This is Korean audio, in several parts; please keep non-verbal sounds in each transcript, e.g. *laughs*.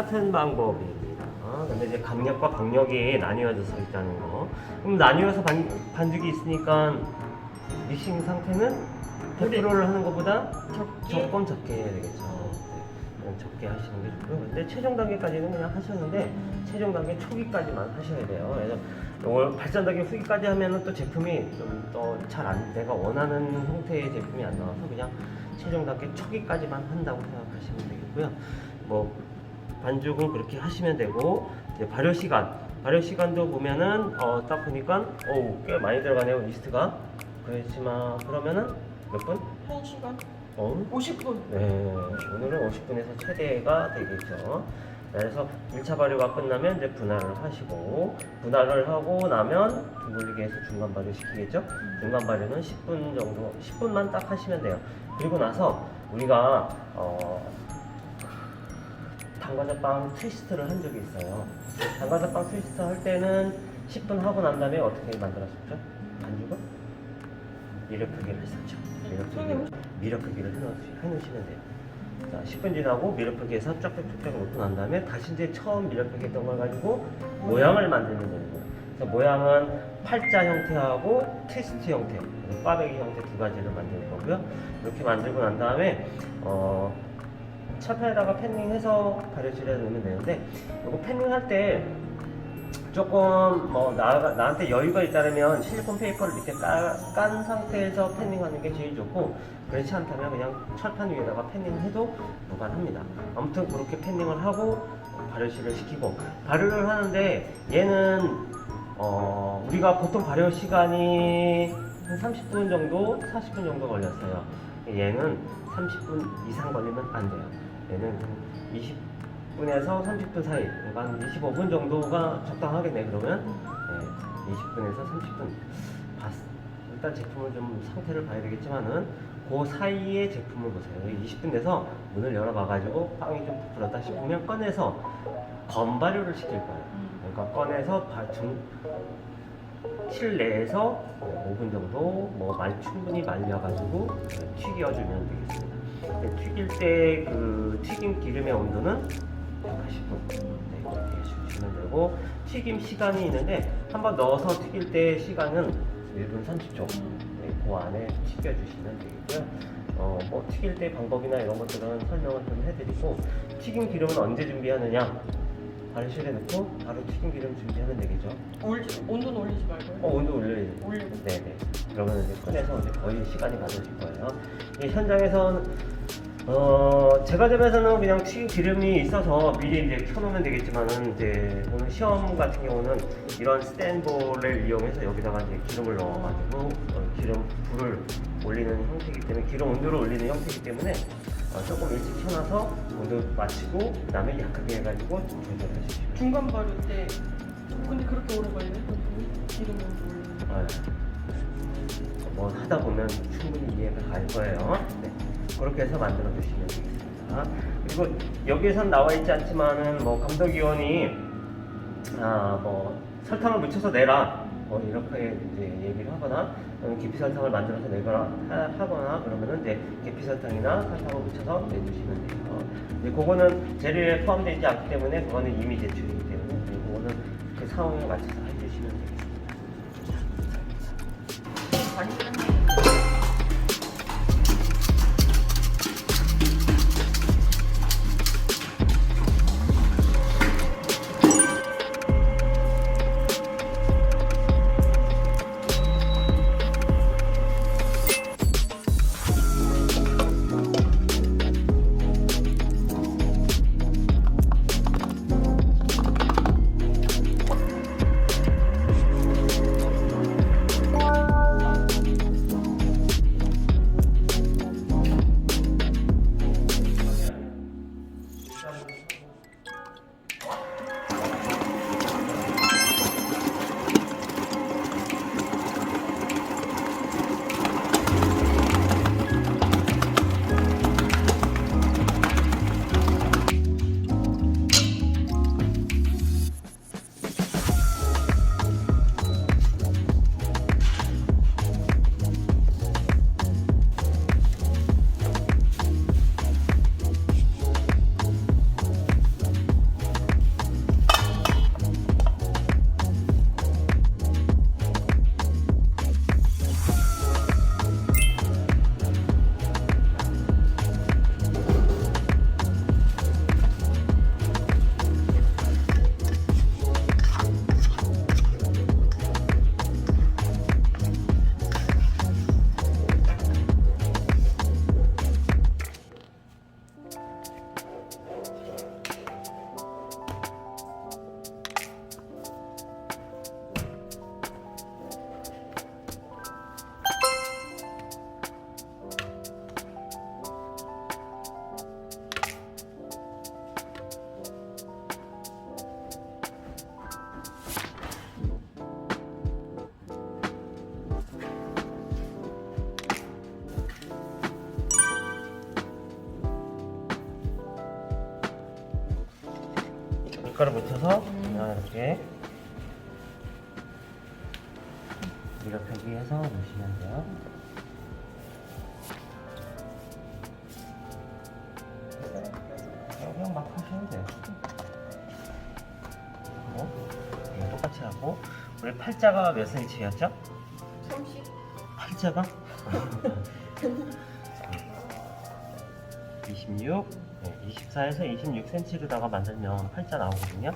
똑같은 방법입니다. 어, 근데 이제 강력과 박력이 나뉘어져서 있다는 거. 그럼 나뉘어서 반, 반죽이 있으니까 믹싱 상태는 100%를 하는 것보다 적게 조금 적게 해야 되겠죠. 네, 적게 하시는 게 좋고요. 근데 최종 단계까지는 그냥 하셨는데 최종 단계 초기까지만 하셔야 돼요. 그래서 이걸 발전 단계 후기까지 하면은 또 제품이 좀 더 잘 안, 내가 원하는 형태의 제품이 안 나와서 그냥 최종 단계 초기까지만 한다고 생각하시면 되겠고요. 뭐 반죽은 그렇게 하시면 되고 이제 발효 시간 발효 시간도 보면은 어, 딱 보니까 어우 꽤 많이 들어가네요 리스트가 그렇지만 그러면은 몇 분? 1시간 어? 50분 네, 오늘은 50분에서 최대가 되겠죠. 그래서 1차 발효가 끝나면 이제 분할을 하시고 분할을 하고 나면 둥글리게 해서 중간 발효 시키겠죠. 중간 발효는 10분 정도, 10분만 딱 하시면 돼요. 그리고 나서 우리가 어, 당과자빵 트위스트를 한 적이 있어요. 당과자빵 트위스트 할 때는 10분 하고 난 다음에 어떻게 만들었었죠? 반죽을? 미력 크기를 했었죠. 미력 크기를, 미력 크기를 해놓으시- 해놓으시면 돼요. 자, 10분 지나고 미력 크기에서 쫙쫙쫙쫙 놓고 난 다음에 다시 이제 처음 미력 크기 했던 걸 가지고 모양을 되는 거예요. 그래서 모양은 팔자 형태하고 트위스트 형태, 꽈배기 형태 두 가지를 만들 거고요. 이렇게 만들고 난 다음에 어, 철판에다가 패닝해서 발효실에 넣으면 되는데 이거 패닝할 때 조금 뭐 나, 나한테 여유가 있다면 실리콘 페이퍼를 이렇게 까, 깐 상태에서 패닝하는 게 제일 좋고 그렇지 않다면 그냥 철판 위에다가 패닝해도 무관합니다. 아무튼 그렇게 패닝을 하고 발효실을 시키고 발효를 하는데 얘는 어, 우리가 보통 발효 시간이 한 30분 정도, 40분 정도 걸렸어요. 얘는 30분 이상 걸리면 안 돼요. 얘는 20분에서 30분 사이, 그러니까 한 25분 정도가 적당하겠네. 그러면 네, 20분에서 30분. 봤, 일단 제품을 좀 상태를 봐야 되겠지만은 그 사이에 제품을 보세요. 20분 돼서 문을 열어봐가지고 빵이 좀 부풀었다 싶으면 꺼내서 건발효를 시킬 거예요. 그러니까 꺼내서 바- 중, 실내에서 5분 정도 뭐 말, 충분히 말려가지고 튀겨주면 되겠습니다. 튀길 때 그 튀김 기름의 온도는 180분 네, 이렇게 해주시면 되고 튀김 시간이 있는데 한번 넣어서 튀길 때 시간은 1분 30초 네, 그 안에 튀겨주시면 되겠고요. 어, 뭐 튀길 때 방법이나 이런 것들은 설명을 좀 해드리고 튀김 기름은 언제 준비하느냐 발효실에 넣고 바로 튀김 기름 준비하면 되겠죠. 올지, 온도는 올리지 말고요 어, 온도 올려야 돼. 올리고 네네. 그러면 이제 꺼내서 이제 거의 시간이 맞으실 거예요. 이 현장에서는 어 제과점에서는 그냥 튀김 기름이 있어서 미리 이제 켜놓으면 되겠지만은 이제 오늘 시험 같은 경우는 이런 스탠볼을 이용해서 여기다가 이제 기름을 넣어가지고 어, 기름 불을 올리는 형태이기 때문에 기름 온도를 올리는 형태이기 때문에 어, 조금 일찍 켜놔서 온도 맞추고 그다음에 약하게 해가지고 조절하시면 중간 발효 때 근데 그렇게 오래 걸리네 기름 온도 올리는 어, 뭐 하다 보면 충분히 이해가 갈 거예요. 네. 그렇게 해서 만들어 주시면 되겠습니다. 그리고 여기에선 나와 있지 않지만은 뭐 감독위원이 아뭐 설탕을 묻혀서 내라 뭐 이렇게 이제 얘기를 하거나 계피 설탕을 만들어서 내거나 하- 하거나 그러면은 이제 계피 설탕이나 설탕을 묻혀서 내주시면 돼요. 이제 그거는 재료에 포함되어 있지 않기 때문에 그거는 이미 제출이기 때문에 그거는 그 상황에 맞춰서 밀가루 묻혀서 그냥 이렇게 밀어펴기 해서 놓으시면 돼요. 그냥 막 하시면 돼요. 뭐, 이거 똑같이 하고 우리 팔자가 몇 cm였죠? 30? 팔자가 *laughs* 26, 네, 24에서 26cm로다가 만들면 팔자 나오거든요.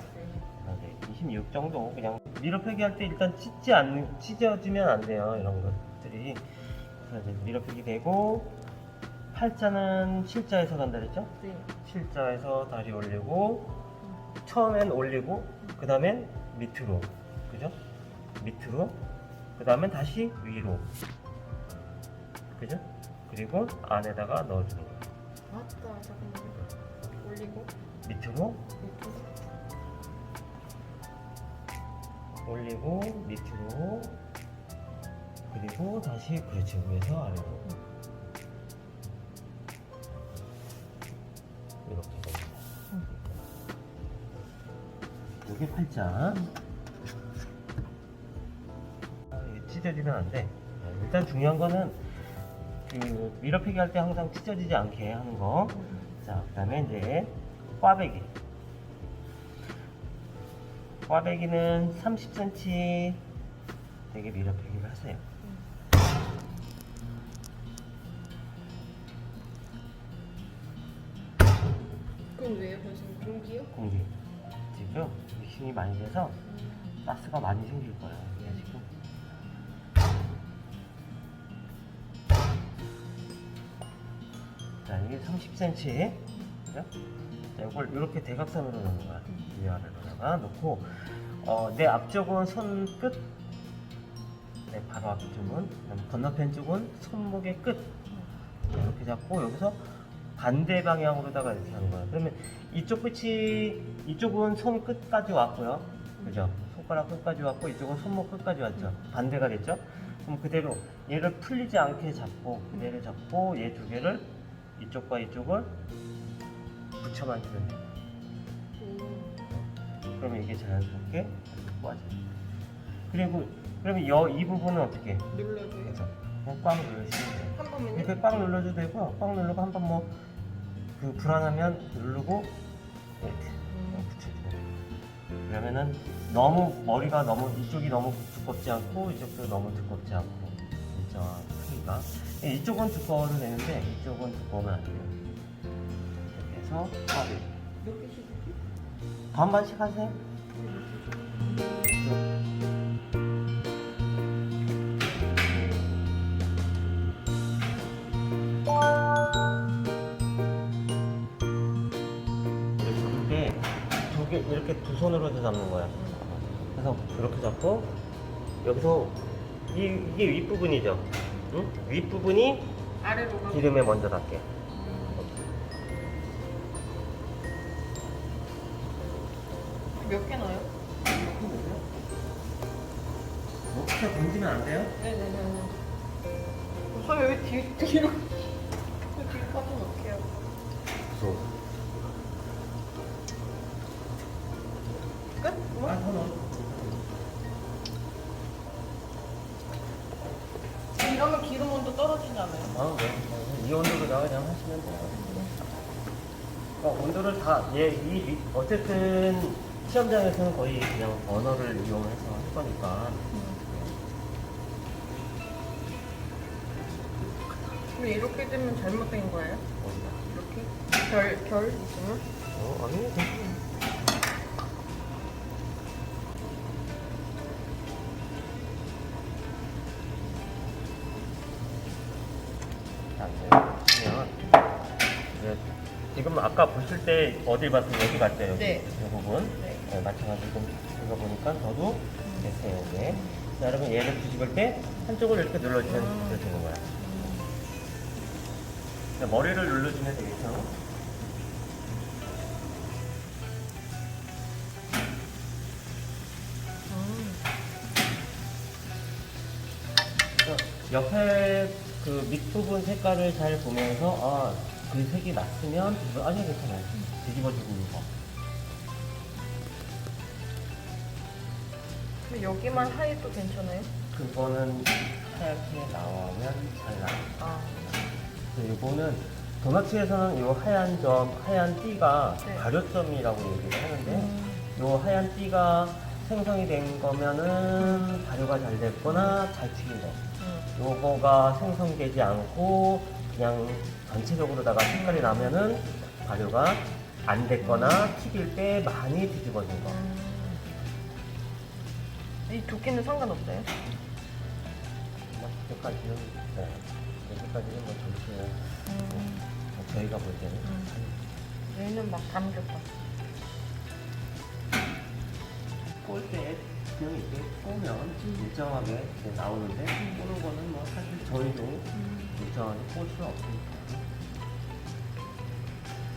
아, 네, 26 정도 그냥 밀어펴기 할 때 일단 찢지 않는 찢어지면 안 돼요 이런 것들이. 그래서 이제 밀어펴기 되고 팔자는 실자에서 간다 그랬죠? 네. 실자에서 다리 올리고 처음엔 올리고 그 다음엔 밑으로 그죠? 밑으로 그 다음엔 다시 위로 그죠? 그리고 안에다가 넣어주는 거예요 맞다. 잠깐만요. 올리고 밑으로? 밑으로. 올리고 밑으로. 그리고 다시 그렇지 위에서 아래로. 이렇게 됩니다. 이게 팔자. 찢어지면 안 돼. 일단 중요한 거는 그 밀어펴기 할 때 항상 찢어지지 않게 하는 거 자, 그 다음에 이제 꽈배기. 꽈배기는 30cm 되게 밀어펴기를 하세요. 그럼 왜요? 무슨 공기요? 공기. 지금 믹싱이 많이 돼서 가스가 많이 생길 거예요. 이게 지금. 자, 이게 30cm. 그죠? 자, 이걸 이렇게 대각선으로 넣는 거야. 위아래로다가 놓고, 어, 내 앞쪽은 손끝, 내 바로 앞쪽은, 건너편 쪽은 손목의 끝. 이렇게 잡고, 여기서 반대 방향으로다가 이렇게 하는 거야. 그러면 이쪽 끝이, 이쪽은 손 끝까지 왔고요. 그죠? 손가락 끝까지 왔고, 이쪽은 손목 끝까지 왔죠. 반대가 됐죠? 그럼 그대로 얘를 풀리지 않게 잡고, 그대로 잡고, 얘 두 개를 이쪽과 이쪽을 붙여만 주면 돼요. 음. 그러면 이게 자연스럽게 빠져요. 그리고 그러면 여, 이 부분은 어떻게? 해? 눌러줘요. 그래서 그냥 꽉 눌러주시면 돼요. 한 번만요. 이렇게 꽉 눌러줘도 되고 꽉 누르고 한 번 뭐 그 불안하면 누르고 이렇게 음. 붙여주면 돼요. 그러면은 너무 머리가 너무 이쪽이 너무 두껍지 않고 이쪽도 너무 두껍지 않고 일정한 크기가 이쪽은 두꺼워도 되는데 이쪽은 두꺼우면 안 돼요. 이렇게 해서 주지? 반반씩 하세요. 이렇게 두 개 이렇게 두 손으로 잡는 거야. 그래서 이렇게 잡고 여기서 이, 이게 윗 부분이죠. 응? 윗 부분이 아래로 가. 기름에 먼저 닿게. 몇개 넣어요? 뭐 진짜 던지면 안 돼요? 네네네. 저희 왜 뒤, 뒤로 왜 뒤로 빠져놓게요? 무서워. 끝? 뭐? 아, 더 넣어. 떨어지잖아요. 아, 네. 이 온도로다가 그냥 하시면 돼요. 어, 온도를 다, 예, 이, 이- 어쨌든 시험장에서는 거의 그냥 버너를 이용해서 할 거니까. 근데 이렇게 되면 잘못된 거예요? 어디다. 이렇게? 결, 결 있으면? 어, 아니, 괜찮아요. 아까 보실 때 어딜 봤어요? 여기 봤죠? 여기. 네. 이 부분. 네. 네, 마찬가지로 이거 보니까 저도 됐어요, 이게. 자, 여러분 얘를 뒤집을 때 한쪽을 이렇게 눌러주면 음. 이렇게 되는 거야. 자, 머리를 눌러주면 되겠죠? 옆에 그 밑부분 색깔을 잘 보면서 아, 그 색이 맞으면 뒤집어, 아니 괜찮아요. 뒤집어주고 이거. 근데 여기만 하얘도 괜찮아요? 그거는 하얗게 나오면 잘 나와요. 아. 이거는 도너츠에서는 이 하얀 점, 하얀 띠가 네. 발효점이라고 얘기를 하는데 음. 이 하얀 띠가 생성이 된 거면은 발효가 잘 됐거나 잘 튀긴 거. 음. 요거가 생성되지 않고 그냥 전체적으로다가 색깔이 나면은 발효가 안 됐거나 튀길 때 많이 뒤집어진 거. 음. 이 두께는 상관없어요? 뭐 여기까지는 네. 여기까지는 뭐 전체 음. 저희가 볼 때는 음. 얘는 막 담겼다. 꼴때 그냥 이렇게 꼬면 일정하게 이렇게 나오는데 꼬는 거는 뭐 사실 저희도 일정하게 꼴 수는 없으니까.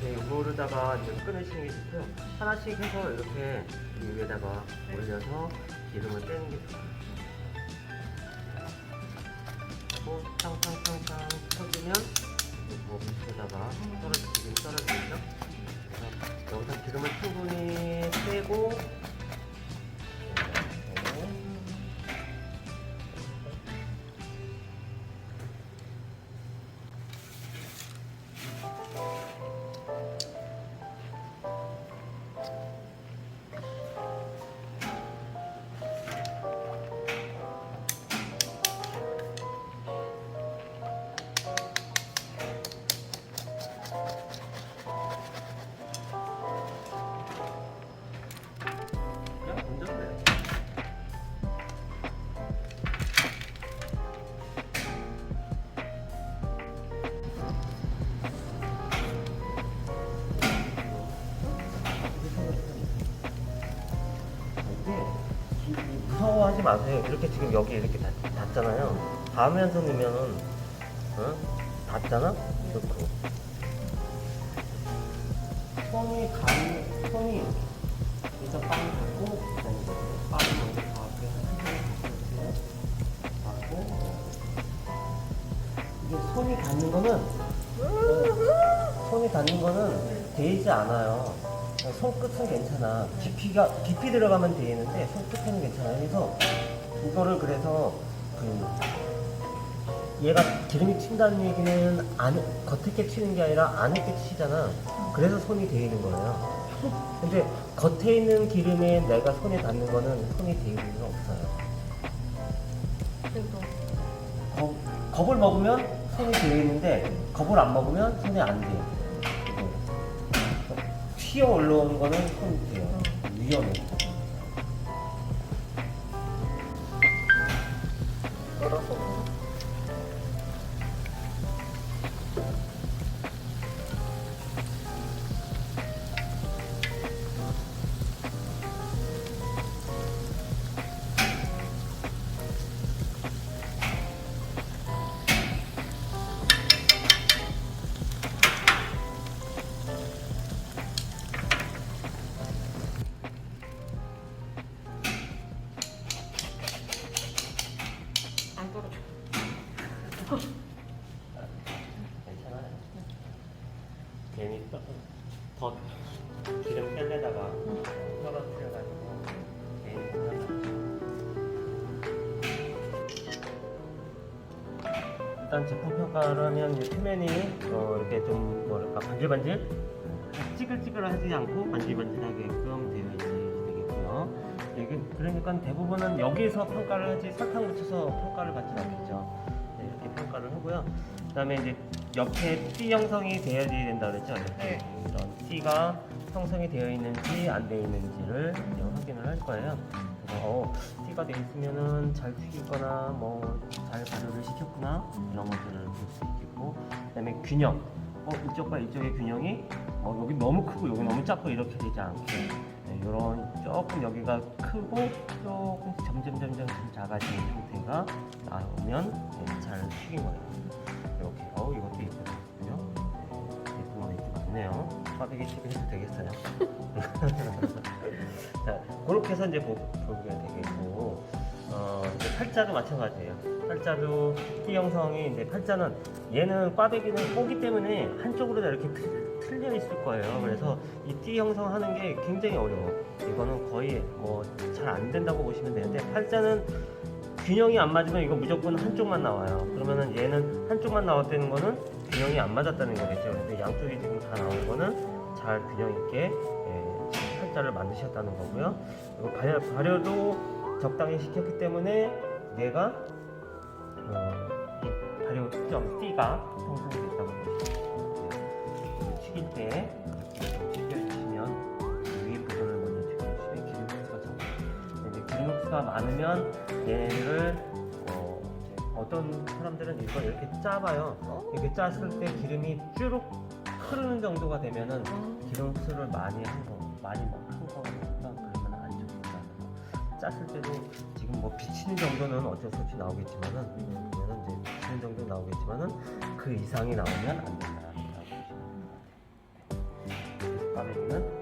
네, 이거로다가 이제 끊으시는 게 좋고요. 하나씩 해서 이렇게 이 위에다가 네. 올려서 기름을 떼는 게 좋아요. 그리고 탕탕탕탕 쳐주면 이거 밑에다가 떨어지긴 떨어지죠. 그래서 여기서 기름을 충분히 빼고 하지 마세요. 이렇게 지금 여기 이렇게 닿, 닿잖아요. 닿으면서 넣으면은 어? 닿잖아? 그렇고 손이 간 손이 일단 빵 닫고 그다음에 빵 먼저 닿게 이렇게 닫고 이게 손이 닿는 거는 어, 손이 닿는 거는 데이지 않아요. 손끝은 괜찮아. 깊이가 깊이 들어가면 데이는데 손끝에는 괜찮아요. 그래서 이거를 그래서 그 얘가 기름이 튄다는 얘기는 안 겉에 게 튀는 게 아니라 안에 게 튀잖아. 그래서 손이 데이는 거예요. 근데 겉에 있는 기름에 내가 손에 닿는 거는 손이 데일 일은 없어요. 그래서 겁, 겁을 먹으면 손이 데이는데 겁을 안 먹으면 손이 안 돼요. 튀어 올라오는 거는 돼요. 위험해. 일단 제품 평가를 하면 표면이 어, 이렇게 좀 뭐랄까 반질반질 찌글찌글하지 않고 반질반질하게끔 되어 있어야 되겠고요. 이게 그러니까 대부분은 여기서 평가를 하지 설탕 묻혀서 평가를 받지 않겠죠. 네, 이렇게 평가를 하고요. 그다음에 이제 옆에 띠 형성이 되어야 된다 그랬죠. 이렇게 네. 이런 띠가 형성이 되어 있는지 안 되어 있는지를 이제 확인을 할 거예요. 어, 띠가 되어 있으면은 잘 튀기거나 뭐 잘 발효를 시켰구나 이런 것들을 볼 수 있겠고, 그다음에 균형. 어 이쪽과 이쪽의 균형이 어, 여기 너무 크고 여기 너무 작고 이렇게 되지 않게 네, 이런 조금 여기가 크고 조금 점점 점점 작아지는 상태가 나오면 네, 잘 튀긴 거예요. 이렇게 어 이것도 예쁘거든요. 네, 예쁜 거 이렇게 많네요. 빠르게식을 해도 되겠어요. *laughs* 자 그렇게 해서 이제 보, 보게 되겠고 어, 이제 팔자도 마찬가지예요. 팔자도 띠 형성이 이제 팔자는 얘는 꽈배기는 꼬기 때문에 한쪽으로 다 이렇게 틀, 틀려 있을 거예요. 그래서 이 띠 형성하는 게 굉장히 어려워. 이거는 거의 뭐 잘 안 된다고 보시면 되는데 팔자는 균형이 안 맞으면 이거 무조건 한쪽만 나와요. 그러면은 얘는 한쪽만 나왔다는 거는 균형이 안 맞았다는 거겠죠. 근데 양쪽이 지금 다 나온 거는 잘 균형 있게 예, 팔자를 만드셨다는 거고요. 그리고 발효, 발효도 적당히 시켰기 때문에 얘가 어, 이 발효점 띠가 형성이 됐다고 보시면 돼요. 튀길 때 기름 흡수가 많으면 이제 어떤 사람들은 이걸 이렇게 짜봐요. 이렇게 짰을 때 기름이 쭈룩 흐르는 정도가 되면은 기름 흡수를 많이 한 거, 많이 한 거니까 그러면 안 좋겠다. 짰을 때도 지금 뭐 비치는 정도는 어쩔 수 없이 나오겠지만은 음, 그거는 이제 비치는 정도 나오겠지만은 그 이상이 나오면 안 된다라고 보시면 됩니다. 꽈배기는